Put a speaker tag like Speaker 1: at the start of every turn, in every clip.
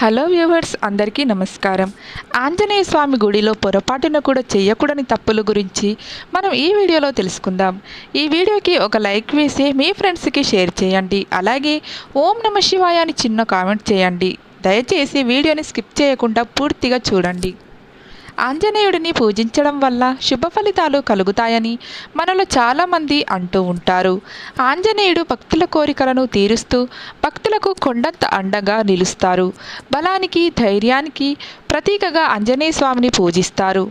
Speaker 1: Hello viewers అందరికీ నమస్కారం. ఆంజనేయ స్వామి గుడిలో పొరపాటున కూడా చేయకూడని తప్పుల గురించి మనం ఈ వీడియోలో తెలుసుకుందాం. ఈ వీడియోకి ఒక లైక్ వేసి మీ ఫ్రెండ్స్కి షేర్ చేయండి. అలాగే ఓం నమ శివాయ అని చిన్న కామెంట్ చేయండి. దయచేసి వీడియోని స్కిప్ చేయకుండా పూర్తిగా చూడండి. ఆంజనేయుడిని పూజించడం వల్ల శుభ ఫలితాలు కలుగుతాయని మనలో చాలామంది అంటూ ఉంటారు. ఆంజనేయుడు భక్తుల కోరికలను తీరుస్తూ భక్తులకు కొండంత అండగా నిలుస్తారు. బలానికి ధైర్యానికి ప్రతీకగా ఆంజనేయ స్వామిని పూజిస్తారు.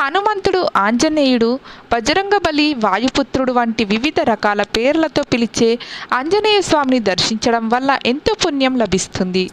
Speaker 1: హనుమంతుడు ఆంజనేయుడు బజరంగబలి వాయుపుత్రుడు వంటి వివిధ రకాల పేర్లతో పిలిచే ఆంజనేయ స్వామిని దర్శించడం వల్ల ఎంతో పుణ్యం లభిస్తుంది.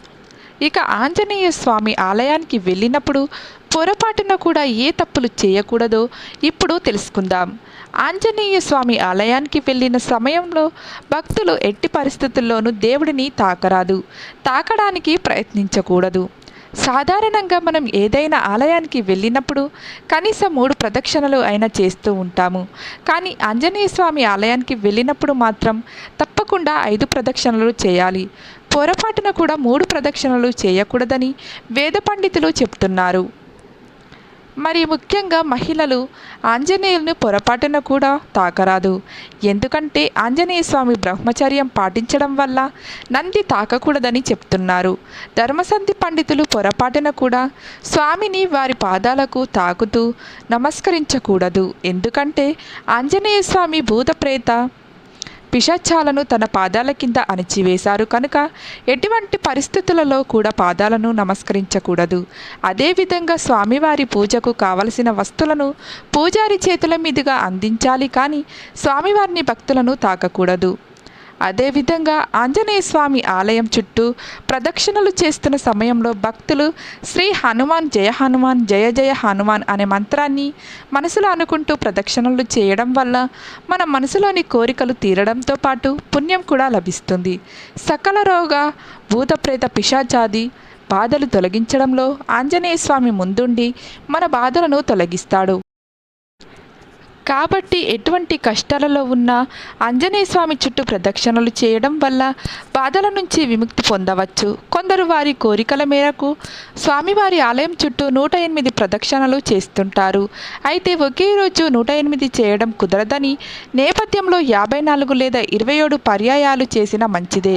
Speaker 1: ఇక ఆంజనేయ స్వామి ఆలయానికి వెళ్ళినప్పుడు పొరపాటున కూడా ఏ తప్పులు చేయకూడదో? ఇప్పుడు తెలుసుకుందాం. ఆంజనేయ స్వామి ఆలయానికి వెళ్ళిన సమయంలో భక్తులు ఎట్టి పరిస్థితుల్లోనూ దేవుడిని తాకరాదు. తాకడానికి ప్రయత్నించకూడదు. సాధారణంగా మనం ఏదైనా ఆలయానికి వెళ్ళినప్పుడు కనీసం మూడు ప్రదక్షిణలు అయినా చేస్తూ ఉంటాము. కానీ ఆంజనేయ స్వామి ఆలయానికి వెళ్ళినప్పుడు మాత్రం తప్పకుండా ఐదు ప్రదక్షిణలు చేయాలి. పొరపాటున కూడా మూడు ప్రదక్షిణలు చేయకూడదని వేద పండితులు చెప్తున్నారు. మరి ముఖ్యంగా మహిళలు ఆంజనేయులను పొరపాటున కూడా తాకరాదు. ఎందుకంటే ఆంజనేయ స్వామి బ్రహ్మచర్యం పాటించడం వల్ల నంది తాకకూడదని చెప్తున్నారు. ధర్మసంధి పండితులు పొరపాటున కూడా స్వామిని వారి పాదాలకు తాకుతూ నమస్కరించకూడదు. ఎందుకంటే ఆంజనేయ స్వామి భూతప్రేత పిశాచాలను తన పాదాల కింద అణిచివేశారు కనుక ఎటువంటి పరిస్థితులలో కూడా పాదాలను నమస్కరించకూడదు. అదేవిధంగా స్వామివారి పూజకు కావలసిన వస్తువులను పూజారి చేతుల మీదుగా అందించాలి కానీ స్వామివారిని భక్తులను తాకకూడదు. అదేవిధంగా ఆంజనేయ స్వామి ఆలయం చుట్టూ ప్రదక్షిణలు చేస్తున్న సమయంలో భక్తులు శ్రీ హనుమాన్ జయ హనుమాన్ జయ జయ హనుమాన్ అనే మంత్రాన్ని మనసులో అనుకుంటూ ప్రదక్షిణలు చేయడం వల్ల మన మనసులోని కోరికలు తీరడంతో పాటు పుణ్యం కూడా లభిస్తుంది. సకల రోగ భూతప్రేత పిశాచాది బాధలు తొలగించడంలో ఆంజనేయ స్వామి ముందుండి మన బాధలను తొలగిస్తాడు. కాబట్టి ఎటువంటి కష్టాలలో ఉన్న ఆంజనేయ స్వామి చుట్టూ ప్రదక్షిణలు చేయడం వల్ల బాధల నుంచి విముక్తి పొందవచ్చు. కొందరు వారి కోరికల మేరకు స్వామివారి ఆలయం చుట్టూ నూట ఎనిమిది ప్రదక్షిణలు చేస్తుంటారు. అయితే ఒకే రోజు నూట ఎనిమిది చేయడం కుదరదని నేపథ్యంలో యాభై నాలుగు లేదా ఇరవై ఏడు పర్యాయాలు చేసిన మంచిదే.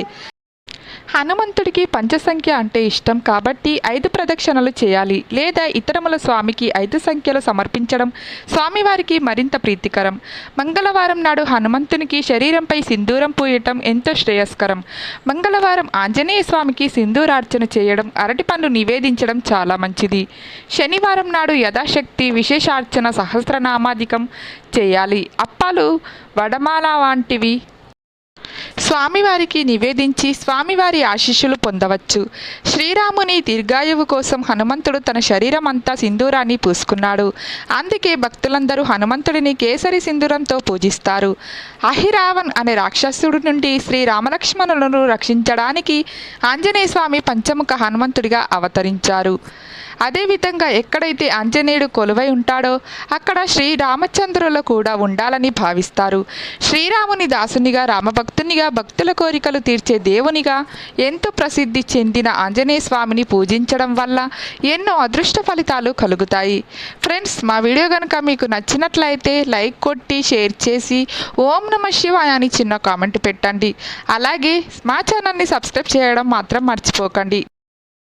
Speaker 1: హనుమంతుడికి పంచసంఖ్య అంటే ఇష్టం కాబట్టి ఐదు ప్రదక్షిణలు చేయాలి లేదా ఇతరముల స్వామికి ఐదు సంఖ్యలు సమర్పించడం స్వామివారికి మరింత ప్రీతికరం. మంగళవారం నాడు హనుమంతునికి శరీరంపై సింధూరం పూయటం ఎంతో శ్రేయస్కరం. మంగళవారం ఆంజనేయ స్వామికి సింధూరార్చన చేయడం అరటి పండ్లు నివేదించడం చాలా మంచిది. శనివారం నాడు యథాశక్తి విశేషార్చన సహస్రనామాధికం చేయాలి. అప్పాలు వడమాల వంటివి స్వామివారికి నివేదించి స్వామివారి ఆశీస్సులు పొందవచ్చు. శ్రీరాముని దీర్ఘాయువు కోసం హనుమంతుడు తన శరీరం అంతా సింధూరాన్ని పూసుకున్నాడు. అందుకే భక్తులందరూ హనుమంతుడిని కేసరి సింధూరంతో పూజిస్తారు. అహిరావన్ అనే రాక్షసుడి నుండి శ్రీ రామలక్ష్మణులను రక్షించడానికి ఆంజనేయ స్వామి పంచముఖ హనుమంతుడిగా అవతరించారు. అదేవిధంగా ఎక్కడైతే ఆంజనేయుడు కొలువై ఉంటాడో అక్కడ శ్రీరామచంద్రులు కూడా ఉండాలని భావిస్తారు. శ్రీరాముని దాసునిగా రామభక్తునిగా భక్తుల కోరికలు తీర్చే దేవునిగా ఎంతో ప్రసిద్ధి చెందిన ఆంజనేయ స్వామిని పూజించడం వల్ల ఎన్నో అదృష్ట ఫలితాలు కలుగుతాయి. ఫ్రెండ్స్ మా వీడియో కనుక మీకు నచ్చినట్లయితే లైక్ కొట్టి షేర్ చేసి ఓం నమ శివాయ అని చిన్న కామెంట్ పెట్టండి. అలాగే మా ఛానల్ని సబ్స్క్రైబ్ చేయడం మాత్రం మర్చిపోకండి.